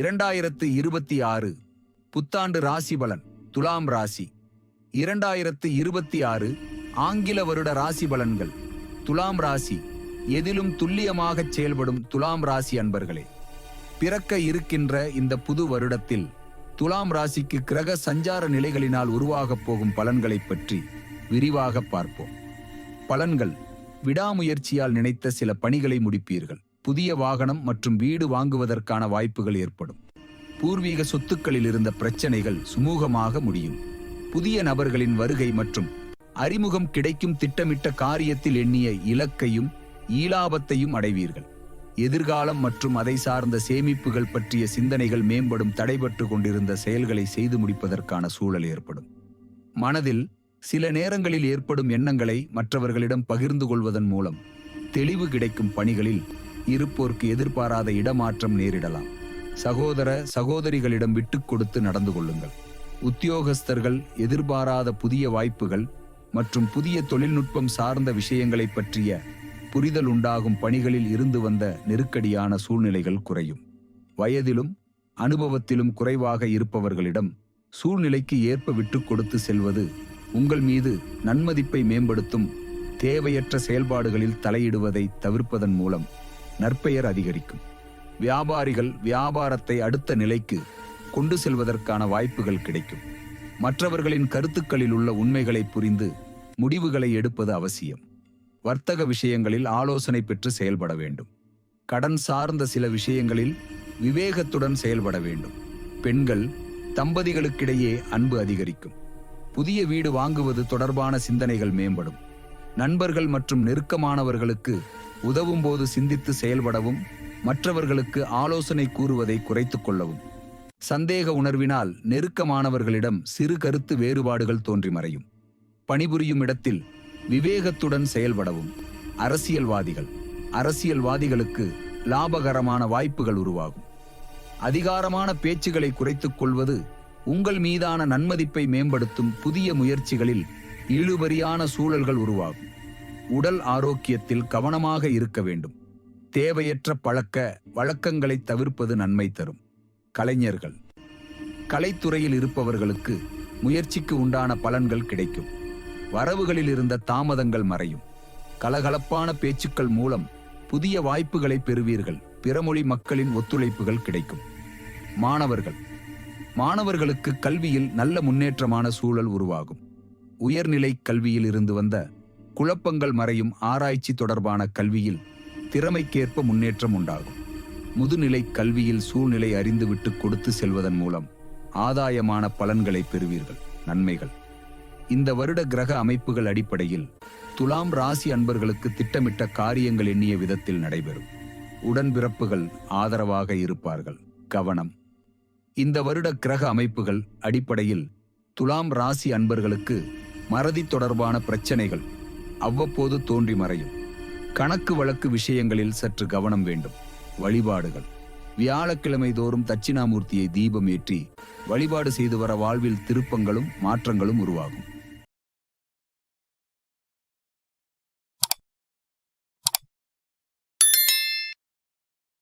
இரண்டாயிரத்து இருபத்தி ஆறு புத்தாண்டு ராசி பலன் துலாம் ராசி. இரண்டாயிரத்து இருபத்தி ஆறு ஆங்கில வருட ராசி பலன்கள் துலாம் ராசி. எதிலும் துல்லியமாகச் செயல்படும் துலாம் ராசி அன்பர்களே பிறக்க இருக்கின்ற இந்த புது வருடத்தில் துலாம் ராசிக்கு கிரக சஞ்சார நிலைகளினால் உருவாகப் போகும் பலன்களைப் பற்றி விரிவாக பார்ப்போம். பலன்கள் விடாமுயற்சியால் நினைத்த சில பணிகளை முடிப்பீர்கள். புதிய வாகனம் மற்றும் வீடு வாங்குவதற்கான வாய்ப்புகள் ஏற்படும். பூர்வீக சொத்துக்களில் இருந்த பிரச்சனைகள் சுமூகமாக முடியும். புதிய நபர்களின் வருகை மற்றும் அறிமுகம் கிடைக்கும் திட்டமிட்ட காரியத்தில் எண்ணிய இலக்கையும் ஈலாபத்தையும் அடைவீர்கள். எதிர்காலம் மற்றும் அதை சார்ந்த சேமிப்புகள் பற்றிய சிந்தனைகள் மேம்படும் தடைபட்டு கொண்டிருந்த செயல்களை செய்து முடிப்பதற்கான சூழல் ஏற்படும். மனதில் சில நேரங்களில் ஏற்படும் எண்ணங்களை மற்றவர்களிடம் பகிர்ந்து கொள்வதன் மூலம் தெளிவு கிடைக்கும் பணிகளில் இருப்போர்க்கு எதிர்பாராத இடமாற்றம் நேரிடலாம். சகோதர சகோதரிகளிடம் விட்டு கொடுத்து நடந்து கொள்ளுங்கள். உத்தியோகஸ்தர்கள் எதிர்பாராத புதிய வாய்ப்புகள் மற்றும் புதிய தொழில்நுட்பம் சார்ந்த விஷயங்களைப் பற்றிய புரிதல் உண்டாகும் பணிகளில் இருந்து வந்த நெருக்கடியான சூழ்நிலைகள் குறையும். வயதிலும் அனுபவத்திலும் குறைவாக இருப்பவர்களிடம் சூழ்நிலைக்கு ஏற்ப விட்டு கொடுத்து செல்வது உங்கள் மீது நன்மதிப்பை மேம்படுத்தும் தேவையற்ற செயல்பாடுகளில் தலையிடுவதை தவிர்ப்பதன் மூலம். நற்பெயர் அதிகரிக்கும். வியாபாரிகள் வியாபாரத்தை அடுத்த நிலைக்கு கொண்டு செல்வதற்கான வாய்ப்புகள் கிடைக்கும். மற்றவர்களின் கருத்துக்களில் உள்ள உண்மைகளை புரிந்து முடிவுகளை எடுப்பது அவசியம். வர்த்தக விஷயங்களில் ஆலோசனை பெற்று செயல்பட வேண்டும். கடன் சார்ந்த சில விஷயங்களில் விவேகத்துடன் செயல்பட வேண்டும். பெண்கள் தம்பதிகளுக்கிடையே அன்பு அதிகரிக்கும். புதிய வீடு வாங்குவது தொடர்பான சிந்தனைகள் மேம்படும். நண்பர்கள் மற்றும் நெருக்கமானவர்களுக்கு உதவும் போது சிந்தித்து செயல்படவும் மற்றவர்களுக்கு ஆலோசனை கூறுவதை குறைத்துக் கொள்ளவும். சந்தேக உணர்வினால் நெருக்கமானவர்களிடம் சிறு கருத்து வேறுபாடுகள் தோன்றி மறையும். பணிபுரியும் இடத்தில் விவேகத்துடன் செயல்படவும். அரசியல்வாதிகள். அரசியல்வாதிகளுக்கு லாபகரமான வாய்ப்புகள் உருவாகும். அதிகாரமான பேச்சுகளை குறைத்துக் கொள்வது உங்கள் மீதான நன்மதிப்பை மேம்படுத்தும் புதிய முயற்சிகளில் இழுபறியான சூழல்கள் உருவாகும். உடல் ஆரோக்கியத்தில் கவனமாக இருக்க வேண்டும். தேவையற்ற பழக்க வழக்கங்களை தவிர்ப்பது நன்மை தரும். கலைஞர்கள். கலைத்துறையில் இருப்பவர்களுக்கு முயற்சிக்கு உண்டான பலன்கள் கிடைக்கும். வரவுகளில் இருந்த தாமதங்கள் மறையும். கலகலப்பான பேச்சுக்கள் மூலம் புதிய வாய்ப்புகளை பெறுவீர்கள். பிறமொழி மக்களின் ஒத்துழைப்புகள் கிடைக்கும். மாணவர்கள். மாணவர்களுக்கு கல்வியில் நல்ல முன்னேற்றமான சூழல் உருவாகும். உயர்நிலை கல்வியில் இருந்து வந்த குழப்பங்கள் மறையும் ஆராய்ச்சி தொடர்பான கல்வியில் திறமைக்கேற்ப முன்னேற்றம் உண்டாகும். முதுநிலை கல்வியில் சூழ்நிலை அறிந்துவிட்டு கொடுத்து செல்வதன் மூலம் ஆதாயமான பலன்களை பெறுவீர்கள். நன்மைகள். இந்த வருட கிரக அமைப்புகள் அடிப்படையில் துலாம் ராசி அன்பர்களுக்கு திட்டமிட்ட காரியங்கள் எண்ணிய விதத்தில் நடைபெறும். உடன்பிறப்புகள் ஆதரவாக இருப்பார்கள். கவனம். இந்த வருட கிரக அமைப்புகள் அடிப்படையில் துலாம் ராசி அன்பர்களுக்கு மறதி தொடர்பான பிரச்சனைகள் அவ்வப்போது தோன்றி மறையும். கணக்கு வழக்கு விஷயங்களில் சற்று கவனம் வேண்டும். வழிபாடுகள். வியாழக்கிழமை தோறும் தட்சிணாமூர்த்தியை தீபம் ஏற்றி வழிபாடு செய்து வர வாழ்வில் திருப்பங்களும் மாற்றங்களும் உருவாகும்.